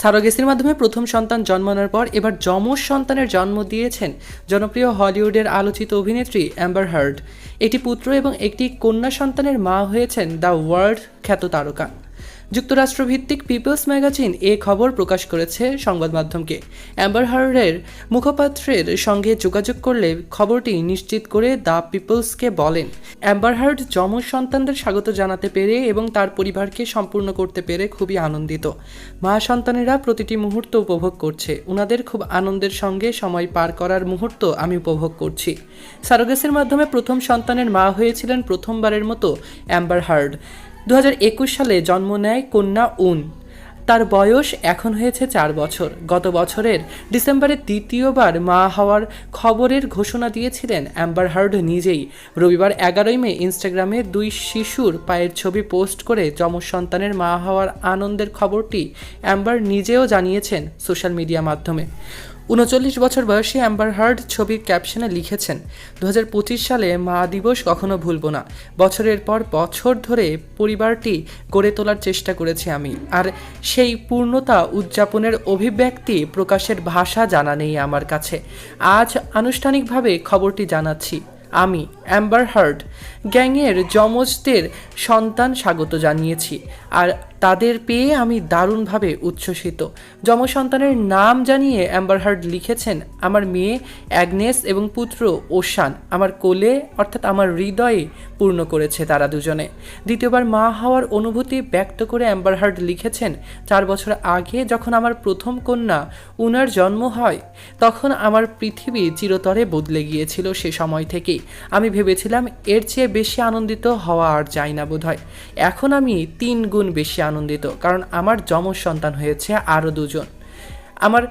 সারোগেসির মাধ্যমে প্রথম সন্তান জন্মানোর পর এবার যমজ সন্তানের জন্ম দিয়েছেন জনপ্রিয় হলিউডের আলোচিত অভিনেত্রী অ্যাম্বার হার্ড একটি পুত্র এবং একটি কন্যা সন্তানের মা হয়েছেন দ্য ওয়ার্ল্ড খ্যাত তারকা। যুক্তরাষ্ট্রভিত্তিক পিপলস ম্যাগাজিন এ খবর প্রকাশ করেছে সংবাদ মাধ্যমকে। অ্যাম্বার হার্ডের মুখপাত্রের সঙ্গে যোগাযোগ করলে খবরটি নিশ্চিত করে দ্য পিপলসকে বলেন, অ্যাম্বার হার্ড যমজ সন্তানদের স্বাগত জানাতে পেরে এবং তার পরিবারকে সম্পূর্ণ করতে পেরে খুবই আনন্দিত। মা সন্তানেরা প্রতিটি মুহূর্ত উপভোগ করছে। উনাদের খুব আনন্দের সঙ্গে সময় পার করার মুহূর্ত আমি উপভোগ করছি। সারোগেসের মাধ্যমে প্রথম সন্তানের মা হয়েছিলেন প্রথমবারের মতো অ্যাম্বার হার্ড। দু হাজার একুশ সালে জন্ম নেয় কন্যা উন। তার বয়স এখন হয়েছে চার বছর। গত বছরের ডিসেম্বরে দ্বিতীয়বার মা হওয়ার খবরের ঘোষণা দিয়েছিলেন অ্যাম্বার হার্ড নিজেই। রবিবার এগারোই মে ইনস্টাগ্রামে দুই শিশুর পায়ের ছবি পোস্ট করে যমজ সন্তানের মা হওয়ার আনন্দের খবরটি অ্যাম্বার নিজেও জানিয়েছেন সোশ্যাল মিডিয়া মাধ্যমে। উনচল্লিশ বছর বয়সী অ্যাম্বার হার্ড ছবির ক্যাপশনে লিখেছেন দু হাজার পঁচিশ সালে মা দিবস কখনো ভুলব না। বছরের পর বছর ধরে পরিবারটি গড়ে তোলার চেষ্টা করেছি আমি। আর সেই পূর্ণতা উদযাপনের অভিব্যক্তি প্রকাশের ভাষা জানা নেই আমার কাছে। আজ আনুষ্ঠানিকভাবে খবরটি জানাচ্ছি। আমি অ্যাম্বার হার্ড গ্যাংয়ের যমজদের সন্তান স্বাগত জানিয়েছি। আর তাদের পেয়ে আমি দারুণভাবে উচ্ছ্বসিত। যম সন্তানের নাম জানিয়ে অ্যাম্বার হার্ড লিখেছেন, আমার মেয়ে অ্যাগনেস এবং পুত্র ওশান আমার কোলে অর্থাৎ আমার হৃদয়ে পূর্ণ করেছে তারা দুজনে। দ্বিতীয়বার মা হওয়ার অনুভূতি ব্যক্ত করে অ্যাম্বার হার্ড লিখেছেন, চার বছর আগে যখন আমার প্রথম কন্যা উনার জন্ম হয়, তখন আমার পৃথিবী চিরতরে বদলে গিয়েছিল সে সময় থেকেই। আমি ভেবেছিলাম এর চেয়ে বেশি আনন্দিত হওয়া আর যায় না বোধহয়। এখন আমি তিন গুণ বেশি আনন্দিত, কারণ আমার যমজ সন্তান হয়েছে আরও দুজন। আমার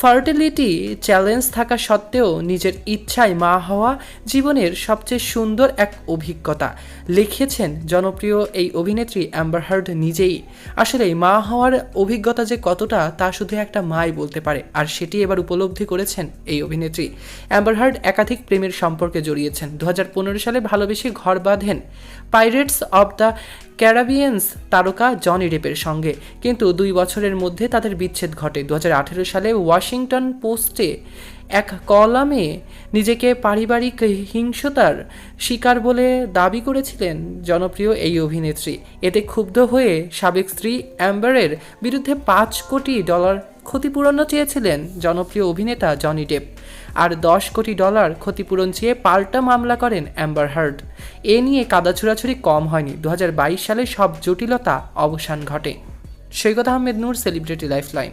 ফার্টিলিটি চ্যালেঞ্জ থাকা সত্ত্বেও নিজের ইচ্ছায় মা হওয়া জীবনের সবচেয়ে সুন্দর এক অভিজ্ঞতা, লিখেছেন জনপ্রিয় এই অভিনেত্রী অ্যাম্বার হার্ড নিজেই। আসলে মা হওয়ার অভিজ্ঞতা যে কতটা তা শুধু একটা মাই বলতে পারে, আর সেটি এবার উপলব্ধি করেছেন এই অভিনেত্রী। অ্যাম্বার হার্ড একাধিক প্রেমের সম্পর্কে জড়িয়েছেন। দু হাজার পনেরো সালে ভালোবেসে ঘর বাঁধেন পাইরেটস অব দ্য ক্যারাবিয়ান্স তারকা জনি রেপের সঙ্গে। কিন্তু দুই বছরের মধ্যে তাদের বিচ্ছেদ ঘটে। দুহাজার আঠেরো সালে ওয়াশিংটন পোস্টে এক কলামে নিজেকে পারিবারিক হিংসতার শিকার বলে দাবি করেছিলেন জনপ্রিয় এই অভিনেত্রী। এতে ক্ষুব্ধ হয়ে সাবেক স্ত্রী অ্যাম্বারের বিরুদ্ধে পাঁচ কোটি ডলার ক্ষতিপূরণও চেয়েছিলেন জনপ্রিয় অভিনেতা জনি ডেপ আর দশ কোটি ডলার ক্ষতিপূরণ চেয়ে পাল্টা মামলা করেন অ্যাম্বার হার্ড এ নিয়ে কাদা ছোড়াছুড়ি কম হয়নি। দু হাজার বাইশ সালে সব জটিলতা অবসান ঘটে। Saikat Ahmed Noor celebrity lifeline